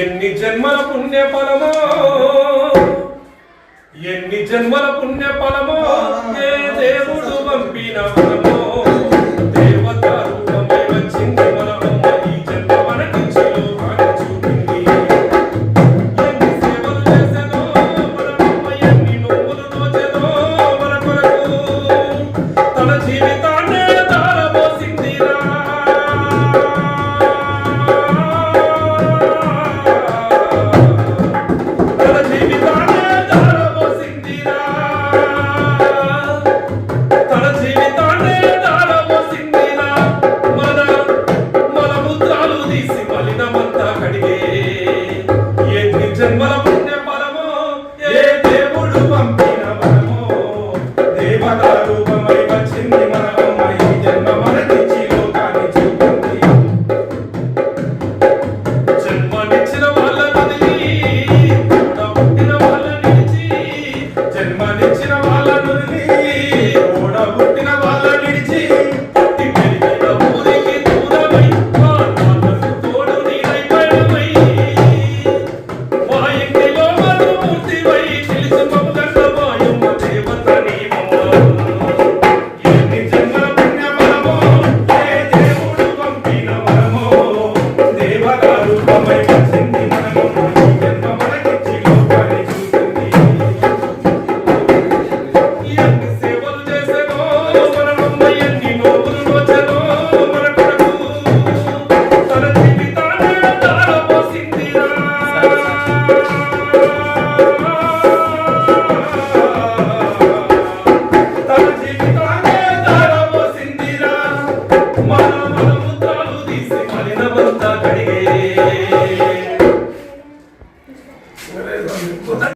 ఎన్ని జన్మల పుణ్య ఫలమో ఎన్ని జన్మల పుణ్య ఫలమో దేవుడు పంపిన ఫలమో? జన్మనిచ్చిన వాళ్ళను తీసే కలినవంతా